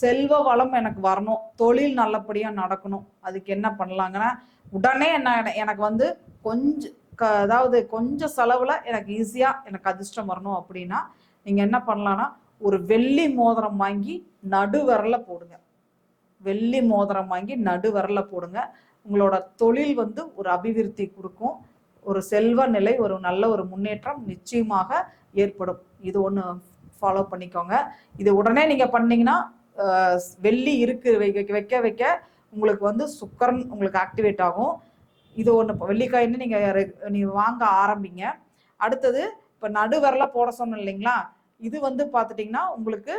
செல்வ வளம் எனக்கு வரணும். தொழில் நல்லபடியா நடக்கணும். அதுக்கு என்ன பண்ணலாங்கன்னா உடனே என்ன எனக்கு வந்து கொஞ்சம் க அதாவது கொஞ்சம் செலவுல எனக்கு ஈஸியா எனக்கு அதிர்ஷ்டம் வரணும் அப்படின்னா நீங்க என்ன பண்ணலாம்னா ஒரு வெள்ளி மோதிரம் வாங்கி நடு போடுங்க. வெள்ளி மோதிரம் வாங்கி நடு போடுங்க. உங்களோட தொழில் வந்து ஒரு அபிவிருத்தி கொடுக்கும். ஒரு செல்வ நிலை ஒரு நல்ல ஒரு முன்னேற்றம் நிச்சயமாக ஏற்படும். இது ஒன்று ஃபாலோ பண்ணிக்கோங்க. இது உடனே நீங்கள் பண்ணீங்கன்னா வெள்ளி இருக்கு வைக்க வைக்க வைக்க உங்களுக்கு வந்து சுக்கரன் உங்களுக்கு ஆக்டிவேட் ஆகும். இது ஒன்று வெள்ளிக்காயின்னு நீங்கள் நீங்கள் வாங்க ஆரம்பிங்க. அடுத்தது இப்போ நடுவரில் போட சொன்னோம் இல்லைங்களா? இது வந்து பார்த்துட்டிங்கன்னா உங்களுக்கு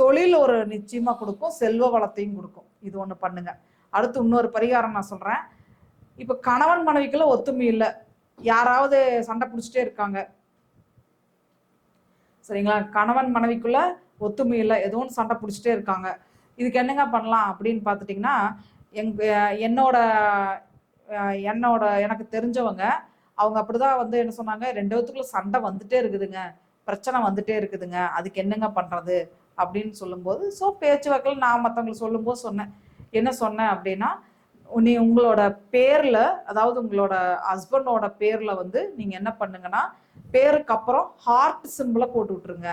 தொழில் ஒரு நிச்சயமாக கொடுக்கும் செல்வ வளத்தையும் கொடுக்கும். இது ஒன்று பண்ணுங்க. அடுத்து இன்னொரு பரிகாரம் நான் சொல்கிறேன் இப்போ கணவன் மனைவிக்குள்ள ஒத்துமை இல்லை. யாராவது சண்டை பிடிச்சிட்டே இருக்காங்க. சரிங்களா? கணவன் மனைவிக்குள்ள ஒத்துமை இல்லை ஏதோ ஒன்று சண்டை பிடிச்சிட்டே இருக்காங்க. இதுக்கு என்னங்க பண்ணலாம் அப்படின்னு பார்த்துட்டிங்கன்னா எங் என்னோட என்னோட எனக்கு தெரிஞ்சவங்க அவங்க அப்படிதான் வந்து என்ன சொன்னாங்க ரெண்டு சண்டை வந்துட்டே இருக்குதுங்க. பிரச்சனை வந்துட்டே இருக்குதுங்க. அதுக்கு என்னங்க பண்ணுறது அப்படின்னு சொல்லும்போது ஸோ பேச்சு வாக்கில் நான் மற்றவங்களுக்கு சொல்லும்போது சொன்னேன். என்ன சொன்னேன் அப்படின்னா நீ உங்களோட பேரில் அதாவது உங்களோட ஹஸ்பண்டோட பேரில் வந்து நீங்கள் என்ன பண்ணுங்கன்னா பேருக்கு அப்புறம் ஹார்ட் சிம்பிளை போட்டு விட்டுருங்க.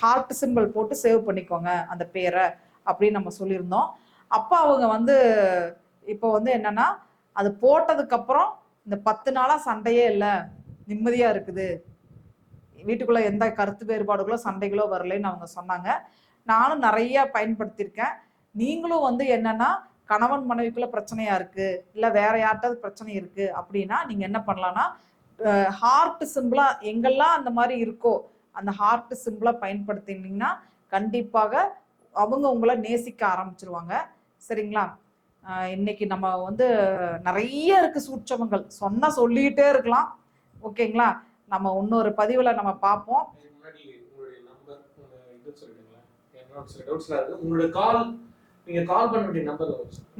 ஹார்ட் சிம்பிள் போட்டு சேவ் பண்ணிக்கோங்க அந்த பேரை அப்படின்னு நம்ம சொல்லியிருந்தோம். அப்போ அவங்க வந்து இப்போ வந்து என்னன்னா அது போட்டதுக்கப்புறம் இந்த பத்து நாளாக சண்டையே இல்லை. நிம்மதியாக இருக்குது. வீட்டுக்குள்ளே எந்த கருத்து வேறுபாடுகளோ சண்டைகளோ வரலைன்னு அவங்க சொன்னாங்க. நானும் நிறைய பயன்படுத்தியிருக்கேன். நீங்களும் வந்து என்னன்னா கணவன் மனைவிக்குள்ள பிரச்சனையா இருக்கு இல்லை வேற யார்கிட்டாவது பிரச்சனை இருக்கு அப்படின்னா நீங்கள் என்ன பண்ணலான்னா ஹார்ட் சிம்பிளா எங்கெல்லாம் அந்த மாதிரி இருக்கோ அந்த ஹார்ட் சிம்பிளா பயன்படுத்தினீங்கன்னா கண்டிப்பாக அவங்க உங்களை நேசிக்க ஆரம்பிச்சிருவாங்க. சரிங்களா? இன்னைக்கு நம்ம வந்து நிறைய இருக்கு சூட்சமங்கள். சொன்னா சொல்லிக்கிட்டே இருக்கலாம். ஓகேங்களா? நம்ம இன்னொரு பதிவுல நம்ம பார்ப்போம்.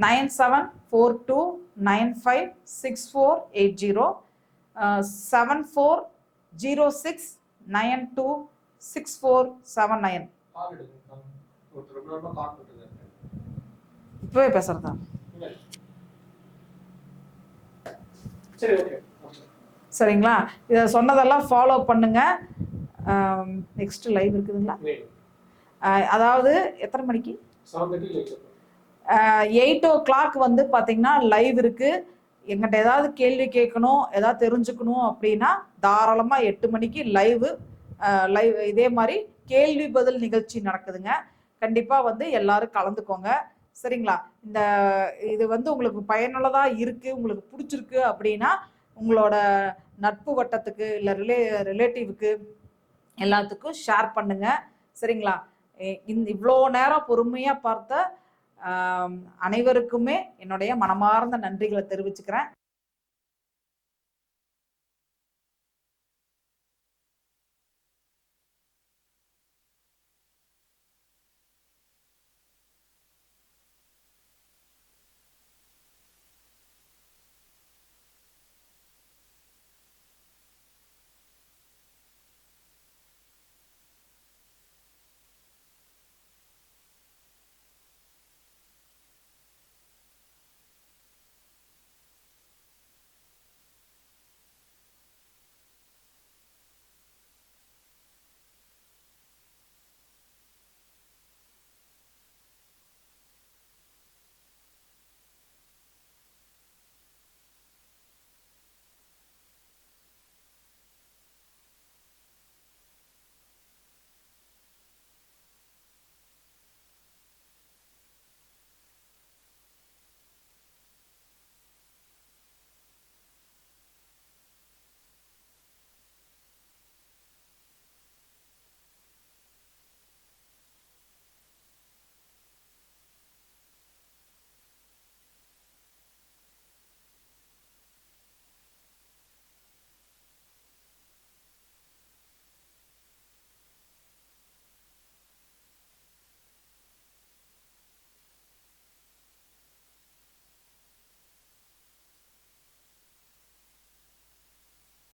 Nine seven four two nine five six four eight zero seven four zero six nine two six four seven இருக்காரு இப்போவே பேசுறதா? சரிங்களா? இதை சொன்னதெல்லாம் ஃபாலோ பண்ணுங்க. நெக்ஸ்ட் லைவ் இருக்குதுங்களா? அதாவது எத்தனை மணிக்கு? எயிட் ஓ கிளாக் வந்து பார்த்தீங்கன்னா லைவ் இருக்கு. எங்கிட்ட ஏதாவது கேள்வி கேட்கணும் ஏதாவது தெரிஞ்சுக்கணும் அப்படின்னா தாராளமாக எட்டு மணிக்கு லைவ் லைவ் இதே மாதிரி கேள்வி பதில் நிகழ்ச்சி நடக்குதுங்க. கண்டிப்பாக வந்து எல்லாரும் கலந்துக்கோங்க. சரிங்களா? இந்த இது வந்து உங்களுக்கு பயனுள்ளதாக இருக்குது உங்களுக்கு பிடிச்சிருக்கு அப்படின்னா உங்களோட நட்பு வட்டத்துக்கு இல்லை ரிலே ரிலேட்டிவ்க்கு எல்லாத்துக்கும் ஷேர் பண்ணுங்க. சரிங்களா? இவ்வளோ நேரம் பொறுமையாக பார்த்த அனைவருக்குமே என்னுடைய மனமார்ந்த நன்றிகளை தெரிவிச்சுக்கிறேன்.